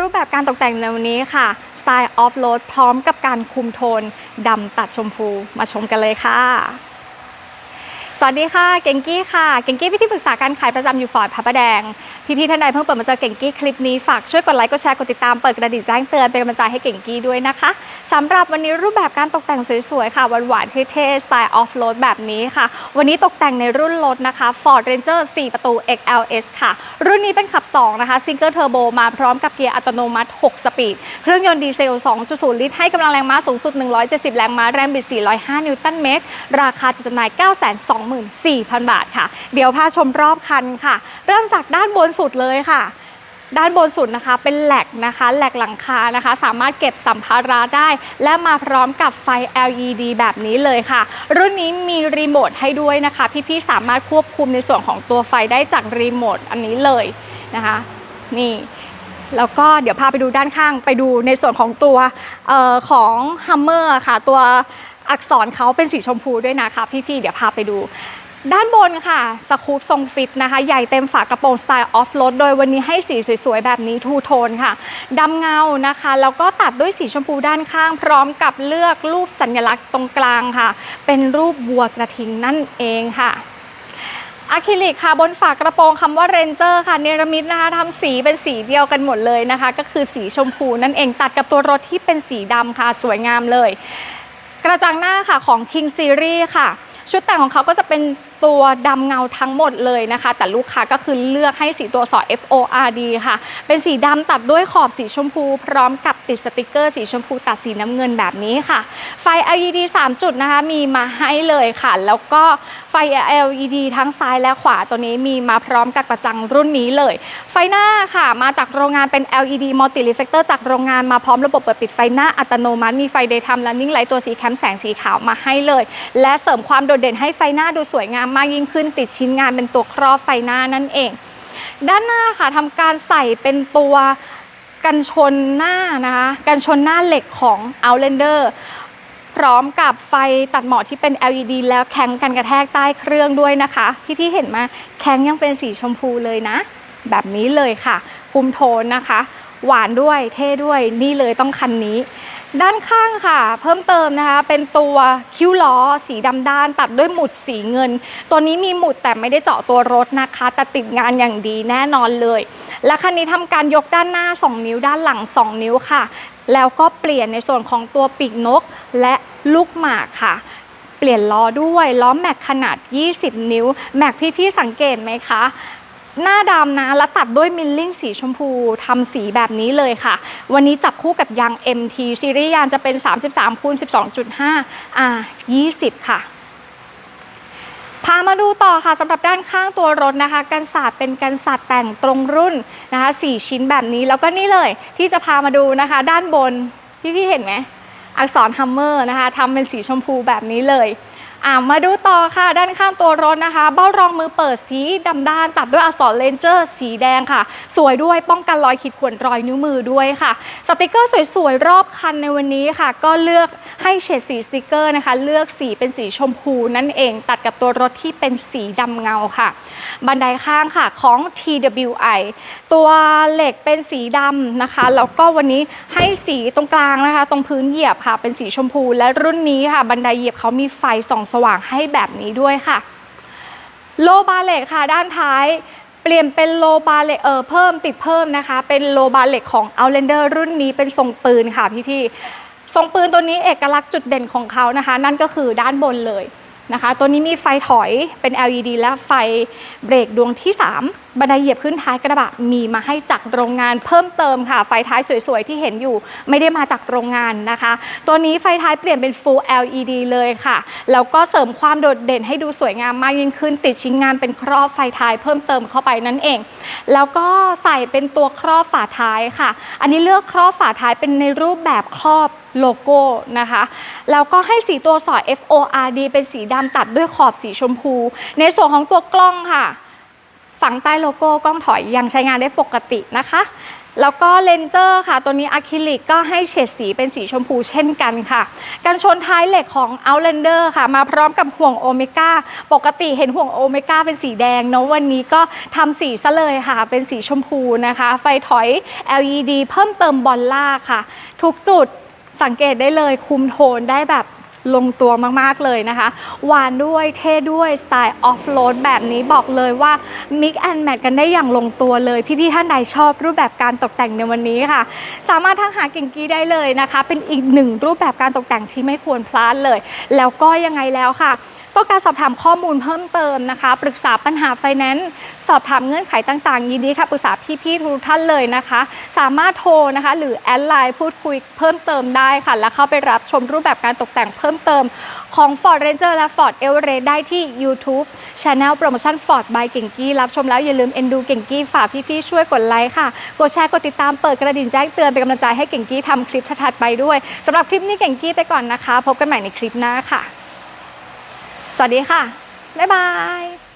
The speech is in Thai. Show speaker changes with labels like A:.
A: รูปแบบการตกแต่งในวันนี้ค่ะ สไตล์ออฟโรดพร้อมกับการคุมโทนดำตัดชมพูมาชมกันเลยค่ะ สวัสดีค่ะ เก่งกี้ค่ะ เก่งกี้พี่ที่ปรึกษาการขายประจำอยู่ฟอร์ดพระประแดง พี่ๆท่านใดเพิ่งเปิดมาเจอเก่งกี้คลิปนี้ฝากช่วยกดไลค์กดแชร์กดติดตามเปิดกระดิ่งแจ้งเตือนเป็นกำลังใจให้เก่งกี้ด้วยนะคะสำหรับวันนี้รูปแบบการตกแต่งสวยๆค่ะหวานๆเท่ๆสไตล์ออฟโรดแบบนี้ค่ะ วันนี้ตกแต่งในรุ่นรถนะคะ Ford Ranger 4 ประตู XLS ค่ะ รุ่นนี้เป็นขับ 2 นะคะซิงเกิลเทอร์โบมาพร้อมกับเกียร์อัตโนมัติ 6 สปีด เครื่องยนต์ดีเซล 2.0 ลิตร ให้กำลังแรงม้าสูงสุด 170 แรงม้า แรงบิด 405 นิวตันเมตร ราคาจะจำหน่าย 924,000 บาทค่ะ เดี๋ยวพาชมรอบคันค่ะ เริ่มจากด้านบนสุดเลยค่ะ ด้านบนสุดนะคะเป็นแหลกนะคะแหลกหลังคานะคะ สามารถเก็บสัมภาระได้ และมาพร้อมกับไฟ LED แบบนี้เลยค่ะ รุ่นนี้มีรีโมทให้ด้วยนะคะ พี่ๆสามารถควบคุมในส่วนของตัวไฟได้จากรีโมทอันนี้เลยนะคะ นี่แล้วก็เดี๋ยวพาไปดูด้านข้างไปดูในส่วนของตัวออของ Hummer ค่ะ ตัวอักษรเขาเป็นสีชมพูด้วยนะคะ พี่ๆเดี๋ยวพาไปดู ด้านบนค่ะสคูปทรงฟิตนะคะ ใหญ่เต็มฝากระโปรงสไตล์ออฟโรดโดยวันนี้ให้สีสวยๆ แบบนี้ทูโทนค่ะดำเงานะคะ แล้วก็ตัดด้วยสีชมพูด้านข้าง พร้อมกับเลือกรูปสัญลักษณ์ตรงกลางค่ะ เป็นรูปวัวกระทิงนั่นเองค่ะอะคริลิกค่ะบนฝากระโปรงคำว่าเรนเจอร์ค่ะเนรมิตนะคะทำสีเป็นสีเดียวกันหมดเลยนะคะ ก็คือสีชมพูนั่นเองตัดกับตัวรถที่เป็นสีดำค่ะ สวยงามเลย กระจังหน้าค่ะของ King Series ค่ะ ชุดแต่งของเขาก็จะเป็น ตัวดำเงาทั้งหมดเลยนะคะ แต่ลูกค้าก็คือเลือกให้สีตัวสอ FORD ค่ะ เป็นสีดำตัดด้วยขอบสีชมพู พร้อมกับติดสติกเกอร์สีชมพูตัดสีน้ำเงินแบบนี้ค่ะ ไฟ LED 3 จุดนะคะ มีมาให้เลยค่ะ แล้วก็ไฟ LED ทั้งซ้ายและขวาตัวนี้มีมาพร้อมกับกระจังรุ่นนี้เลย ไฟหน้าค่ะ มาจากโรงงานเป็น LED Multi Reflector จากโรงงานมาพร้อมระบบเปิดปิดไฟหน้าอัตโนมัติมีไฟ Daytime Running Light ตัวสีแคมแสงสีขาวมาให้เลย และเสริมความโดดเด่นให้ไฟหน้าดูสวยงามมากยิ่งขึ้นติดชิ้นงานเป็นตัวครอบไฟหน้านั่นเอง ด้านหน้าค่ะทำการใส่เป็นตัวกันชนหน้านะคะกันชนหน้าเหล็กของ Outlander พร้อมกับไฟตัดหมอกที่เป็น LED แล้วแข็งกันกระแทกใต้เครื่องด้วยนะคะ ที่พี่เห็นมาแข็งยังเป็นสีชมพูเลยนะ แบบนี้เลยค่ะ คุมโทนนะคะ หวานด้วยเท่ด้วยนี่เลยต้องคันนี้ ด้านข้างค่ะ เพิ่มเติมนะคะ เป็นตัวคิ้วล้อสีดำด้าน ตัดด้วยหมุดสีเงิน ตัวนี้มีหมุดแต่ไม่ได้เจาะตัวรถนะคะ แต่ติดงานอย่างดีแน่นอนเลย และคันนี้ทำการยกด้านหน้า 2 นิ้วด้านหลัง 2 นิ้วค่ะ แล้วก็เปลี่ยนในส่วนของตัวปีกนกและลูกหมากค่ะเปลี่ยนล้อด้วยล้อแม็กขนาด 20 นิ้ว แม็กพี่ๆสังเกตไหมคะ หน้าดำนะ แล้วตัดด้วยมิลลิ่งสีชมพูทำสีแบบนี้เลยค่ะ วันนี้จับคู่กับยาง MT ซีรีส์ยางจะเป็น 33คูณ12.5 R 20 ค่ะพามาดูต่อค่ะสำหรับด้านข้างตัวรถนะคะกันศาสตร์เป็นกันศาสตร์แต่งตรงรุ่นนะคะ4ชิ้นแบบนี้แล้วก็นี่เลยที่จะพามาดูนะคะ ด้านบนพี่ๆเห็นไหมอักษรฮัมเมอร์นะคะทำเป็นสีชมพูแบบนี้เลย อ่ามาดูต่อค่ะ ด้านข้างตัวรถนะคะ เบ้ารองมือเปิดสีดำด้าน ตัดด้วยอักษรเลนเจอร์ สีแดงค่ะ สวยด้วยป้องกันรอยขีดข่วนรอยนิ้วมือด้วยค่ะ สติกเกอร์สวยๆ รอบคันในวันนี้ค่ะ ก็เลือกให้เฉดสีสติกเกอร์นะคะ เลือกสีเป็นสีชมพูนั่นเอง ตัดกับตัวรถที่เป็นสีดำเงาค่ะ บันไดข้างค่ะของ TWI ตัวเหล็กเป็นสีดำนะคะแล้วก็วันนี้ให้สีตรงกลางนะคะ ตรงพื้นเหยียบค่ะ เป็นสีชมพู และรุ่นนี้ค่ะ บันไดเหยียบเขามีไฟส่องสว่างให้แบบนี้ด้วยค่ะ โลบาเหล็กค่ะด้านท้ายเปลี่ยนเป็นโลบาเหล็กเออเพิ่มติดเพิ่มนะคะ เป็นโลบาเหล็กของ Outlander รุ่นนี้เป็นทรงปืนค่ะพี่ๆทรงปืนตัวนี้เอกลักษณ์จุดเด่นของเขานะคะ นั่นก็คือด้านบนเลย นะคะ ตัวนี้มีไฟถอยเป็น LED และไฟเบรกดวงที่ 3 บันไดเหยียบขึ้นท้ายกระบะมีมาให้จากโรงงานเพิ่มเติมค่ะ ไฟท้ายสวยๆ ที่เห็นอยู่ไม่ได้มาจากโรงงานนะคะ ตัวนี้ไฟท้ายเปลี่ยนเป็น Full LED เลยค่ะ แล้วก็เสริมความโดดเด่นให้ดูสวยงามมากยิ่งขึ้น ติดชิ้นงานเป็นครอบไฟท้ายเพิ่มเติมเข้าไปนั่นเอง แล้วก็ใส่เป็นตัวครอบฝาท้ายค่ะ อันนี้เลือกครอบฝาท้ายเป็นในรูปแบบครอบโลโก้นะคะ แล้วก็ให้สีตัวสอด FORD เป็นสีดำำตัดด้วยขอบสีชมพู ในส่วนของตัวกล้องค่ะ ฝังใต้โลโก้กล้องถอยยังใช้งานได้ปกตินะคะ แล้วก็เลนเจอร์ค่ะ ตัวนี้อะคริลิกก็ให้เฉดสีเป็นสีชมพูเช่นกันค่ะการชนท้ายเหล็กของ Outlander ค่ะ มาพร้อมกับห่วงโอเมก้าปกติเห็นห่วงโอเมก้าเป็นสีแดงเนาะวันนี้ก็ทำสีซะเลยค่ะ เป็นสีชมพูนะคะ ไฟถอย LED เพิ่มเติมบอลล่าค่ะ ทุกจุดสังเกตได้เลยคุมโทนได้แบบ ลงตัวมากๆเลยนะคะ หวานด้วยเท่ด้วยสไตล์ออฟโรดแบบนี้บอกเลยว่า Mix and Match กันได้อย่างลงตัวเลย พี่ๆท่านใดชอบรูปแบบการตกแต่งในวันนี้ค่ะ สามารถทักหากิ่งกี้ได้เลยนะคะ เป็นอีกหนึ่งรูปแบบการตกแต่งที่ไม่ควรพลาดเลย แล้วก็ยังไงแล้วค่ะ ต้องการสอบถามข้อมูลเพิ่มเติมนะคะ ปรึกษาปัญหาไฟแนนซ์สอบถามเงื่อนไขต่างๆ ยินดีค่ะปรึกษาพี่ๆทุกท่านเลยนะคะ สามารถโทรนะคะ หรือแอดไลน์พูดคุยเพิ่มเติมได้ค่ะ และเข้าไปรับชมรูปแบบการตกแต่งเพิ่มเติมของ Ford Ranger และ Ford e v e r e s t ได้ที่ YouTube Channel Promotion Ford by เก่งกี้รับชมแล้วอย่าลืมเอ็นดูเก่งกี้ฝากพี่ๆช่วยกดไลค์ค่ะ กดแชร์กดติดตามเปิดกระดิ่งแจ้งเตือนเป็นกำลังใจให้เก่งกี้ทำคลิปถัดไปด้วยสำหรับคลิปนี้เก่งกี้ไปก่อนนะคะ พบกันใหม่ในคลิปหน้าค่ะ สวัสดีค่ะ บ๊ายบาย